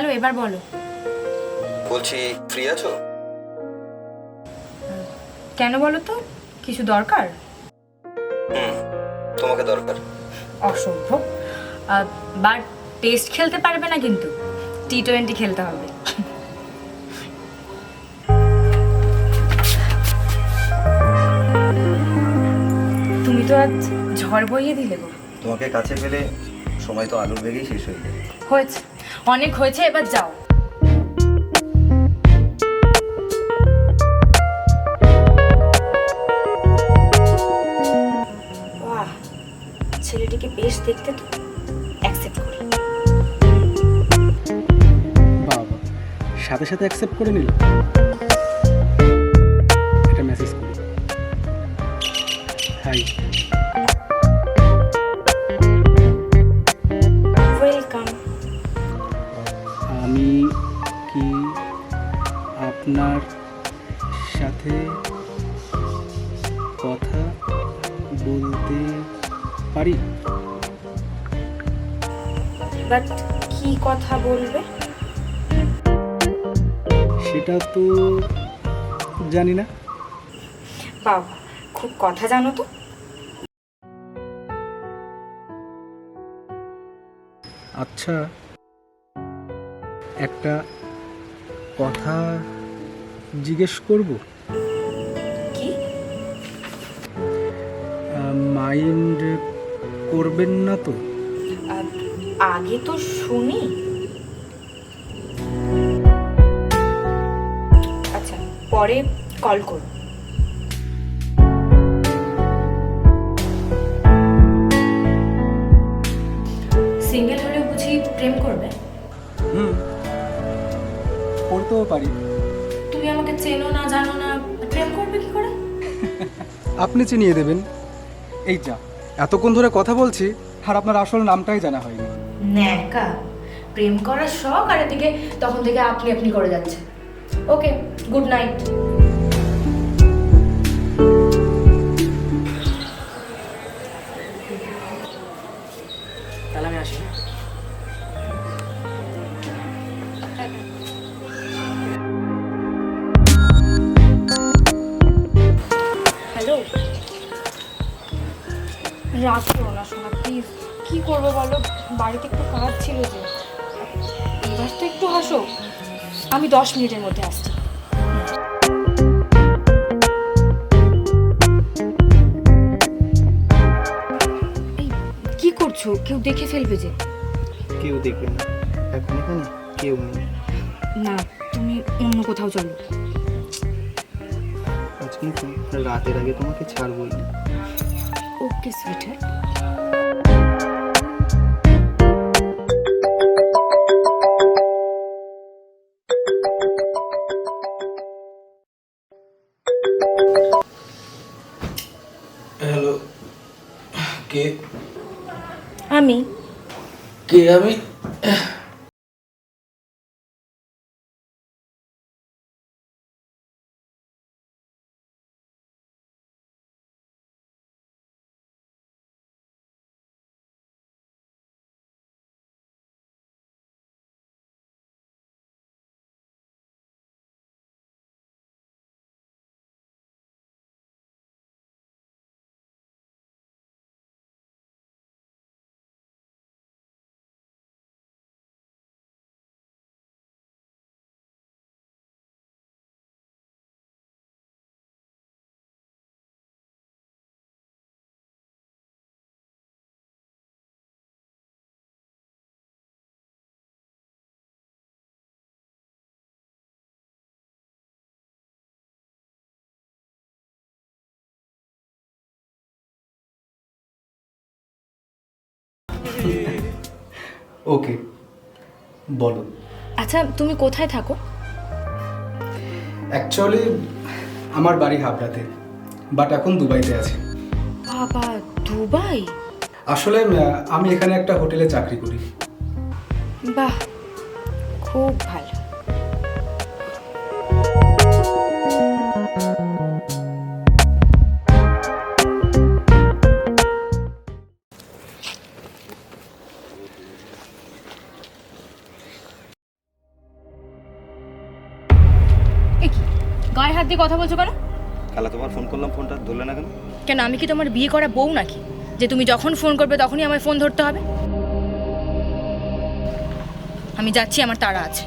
Hello এবার বলো। বলছি ফ্রি আছো? কেন বলো তো? কিছু দরকার? হুম তোমাকে দরকার। অসভ্য বাট টেস্ট খেলতে পারবে না কিন্তু। টি টোয়েন্টি খেলতে হবে। তুমি তো আজ ঝড় বইয়ে দিলে গো। তোমাকে কাছে পেলে সময় তো আলুর বেগেই শেষ হয়ে যায়। হয়েছে। অনেক হয়েছে এবার যাও। বাহ ছেলেটিকে বেশ দেখতে তো। অ্যাকসেপ্ট করি বাবা সাথে সাথে অ্যাকসেপ্ট করে নিল? আপনার সাথে কথা বলতে পারি? বাট কি কথা বলবে? সেটা তো জানি না। বাবা খুব কথা জানো তো। আচ্ছা একটা কথা জিজ্ঞেস করব? কি? মাইন্ড করবেন না তো? আগে তো শুনি। আচ্ছা পরে কল করো। সিঙ্গেল হলে বুঝি প্রেম করবে? হুম করতেও পারি। আমাকে চেনো না জানো না প্রেম করবে কি করে? আপনি চিনিয়ে দেবেন। এই যা। এতক্ষণ ধরে কথা বলছি আর আপনার আসল নামটাই জানা হয়নি। ন্যাকা প্রেম করার শখ আর এদিকে তখন থেকে আপনি আপনি করে যাচ্ছে ওকে গুড নাইট। রাগ করো না শোনা প্লিজ কি করব বলো? বাড়িতে একটু কাজ ছিল যে। এবার তো একটু হাসো। আমি দশ মিনিটের মধ্যে আসছি। কি করছ? কেউ দেখে ফেলবে যে। কেউ দেখবে না। এখন এখানে কেউ নেই। না তুমি অন্য কোথাও চলো। আজ কিন্তু রাতের আগে তোমাকে ছাড়বই না। ওকে সুইটার হ্যালো কে? আমি। কে আমি? ওকে বলো। আচ্ছা তুমি কোথায় থাকো? অ্যাকচুয়ালি আমার বাড়ি হাবড়াতে বাট এখন দুবাইতে আছি। বাবা দুবাই? আসলে আমি এখানে একটা হোটেলে চাকরি করি। বাহ খুব ভালো। দিয়ে কথা বলছো কেন? খালা তোমার ফোন করলাম ফোনটা ধরলে না কেন? কেন আমি কি তোমার বিয়ে করা বউ নাকি? যে তুমি যখন ফোন করবে তখনই আমার ফোন ধরতে হবে? আমি যাচ্ছি আমার তাড়া আছে।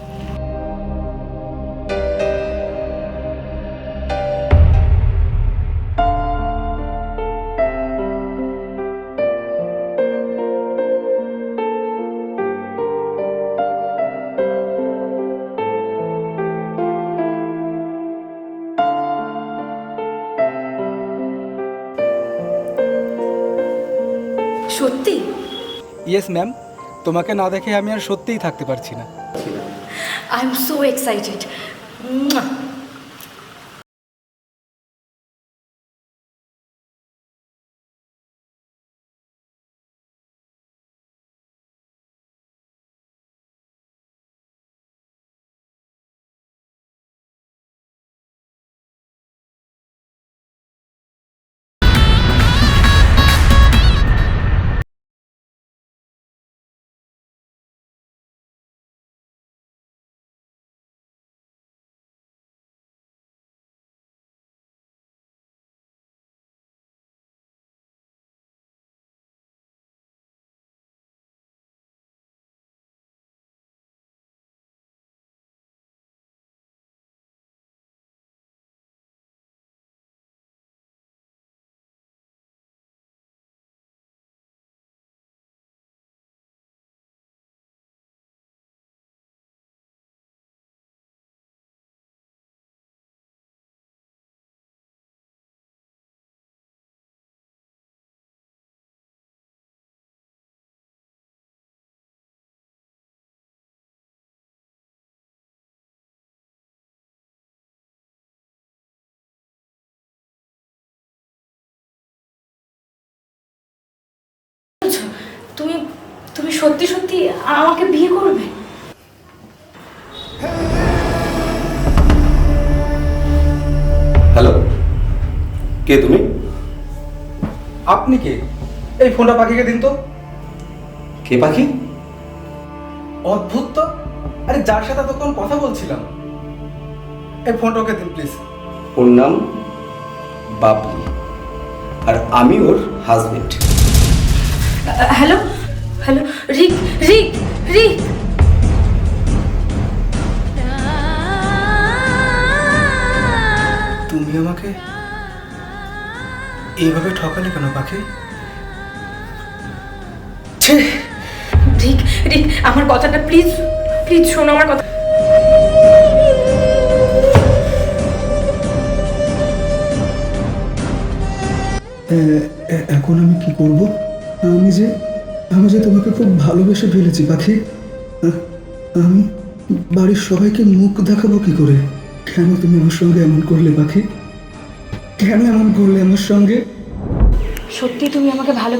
সত্যি? ইয়েস ম্যাম তোমাকে না দেখে আমি আর সত্যিই থাকতে পারছি না। আই এম সো এক্সাইটেড তুমি তুমি সত্যি সত্যি আমাকে বিয়ে করবে? হ্যালো কে তুমি? আপনি কে? এই ফোনটা পাখিকে দিন তো। কে পাখি? অদ্ভুত তো। আরে যার সাথে তখন কথা বলছিলাম। এই ফোনটা ওকে দিন প্লিজ। ওর নাম বাবলি। আর আমি ওর husband. Hello? Hello Rick Rick Rick. তুমি আমাকে এইভাবে ঠকালে কেন পাখি? ছি রিক রিক আমার কথাটা প্লিজ প্লিজ শোনো আমার কথা। এখন আমি কি করব? আমি যে আমি যে তোমাকে খুব ভালোবেসে ফেলেছি, পাখি। আমি বাড়ির সবাইকে মুখ দেখাবো কি করে? কেন তুমি আমার সঙ্গে এমন করলে, পাখি? কেন এমন করলে আমার সঙ্গে? সত্যি তুমি আমাকে ভালো